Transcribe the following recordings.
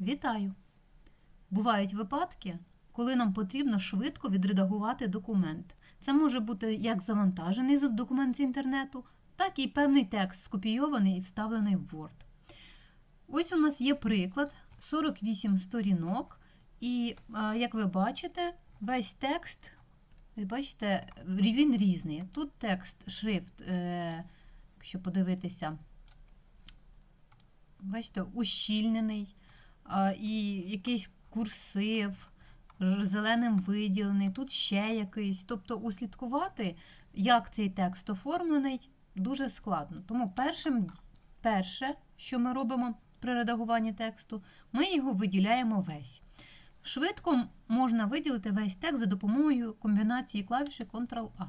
Вітаю! Бувають випадки, коли нам потрібно швидко відредагувати документ. Це може бути як завантажений документ з інтернету, так і певний текст скопійований і вставлений в Word. Ось у нас є приклад 48 сторінок, і як ви бачите, весь текст, ви бачите, він різний. Тут текст, шрифт, е, якщо подивитися, бачите, ущільнений, і якийсь курсив, зеленим виділений, тут ще якийсь. Тобто услідкувати, як цей текст оформлений, дуже складно. Тому першим, перше, що ми робимо при редагуванні тексту, ми його виділяємо весь. Швидко можна виділити весь текст за допомогою комбінації клавіші Ctrl-A.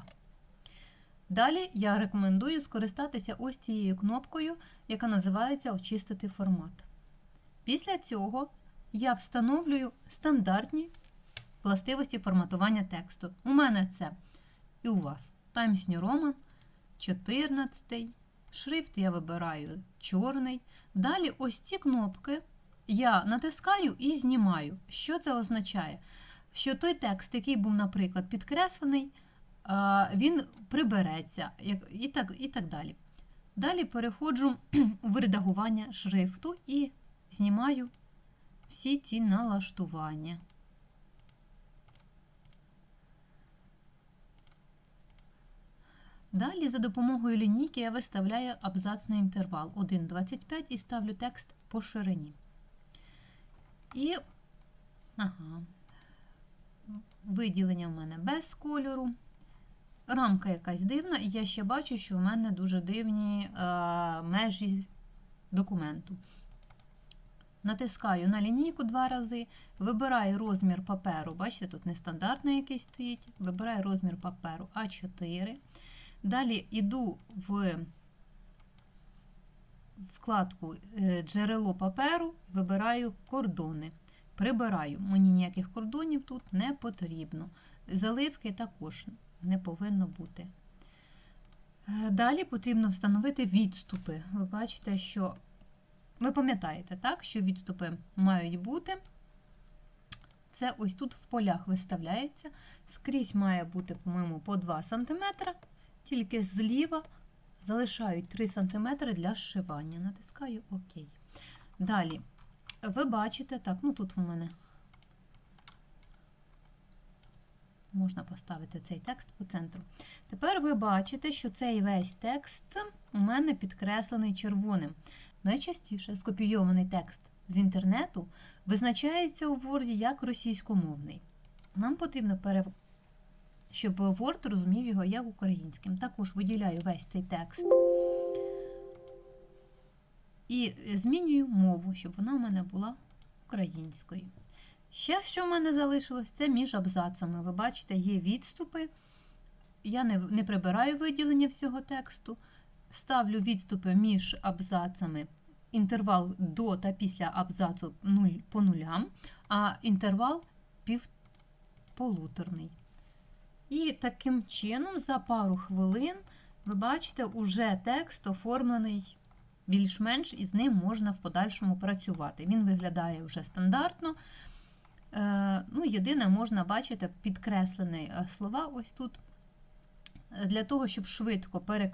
Далі я рекомендую скористатися ось цією кнопкою, яка називається Очистити формат. Після цього я встановлюю стандартні властивості форматування тексту. У мене це і у вас Times New Roman, 14. Шрифт я вибираю чорний. Далі ось ці кнопки я натискаю і знімаю. Що це означає? Що той текст, який був, наприклад, підкреслений, він прибереться і так, і так далі. Далі переходжу в редагування шрифту і знімаю всі ці налаштування. Далі за допомогою лінійки я виставляю абзацний інтервал 1,25 і ставлю текст по ширині. І ага, виділення в мене без кольору. Рамка якась дивна, і я ще бачу, що в мене дуже дивні е, межі документу. Натискаю на лінійку два рази, вибираю розмір паперу. Бачите, тут нестандартний якийсь стоїть. Вибираю розмір паперу А4. Далі йду в вкладку е, Джерело паперу, вибираю кордони. Прибираю. Мені ніяких кордонів тут не потрібно. Заливки також не повинно бути. Е, Далі потрібно встановити відступи. Ви бачите, що ви пам'ятаєте, так, що відступи мають бути. Це ось тут в полях виставляється. Скрізь має бути, по-моєму, по 2 см, тільки зліва залишають 3 см для зшивання. Натискаю ОК. Далі, ви бачите, так, ну тут у мене можна поставити цей текст по центру. Тепер ви бачите, що цей весь текст у мене підкреслений червоним. Найчастіше скопійований текст з інтернету визначається у Word як російськомовний. Нам потрібно пере... щоб Word розумів його як українським. Також виділяю весь цей текст і змінюю мову, щоб вона у мене була українською. Ще що в мене залишилось, це між абзацами. Ви бачите, є відступи. Я не, не прибираю виділення всього тексту. Ставлю відступи між абзацами, інтервал до та після абзацу 0 по нулям, а інтервал півполуторний. І таким чином, за пару хвилин, ви бачите, уже текст оформлений більш-менш, і з ним можна в подальшому працювати. Він виглядає вже стандартно. Е, Ну, Єдине, можна бачити підкреслені е, слова ось тут. Для того, щоб швидко перек...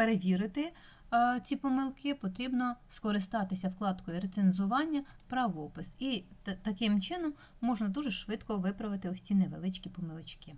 перевірити е, ці помилки, потрібно скористатися вкладкою рецензування правопис. І таким чином можна дуже швидко виправити ось ці невеличкі помилочки.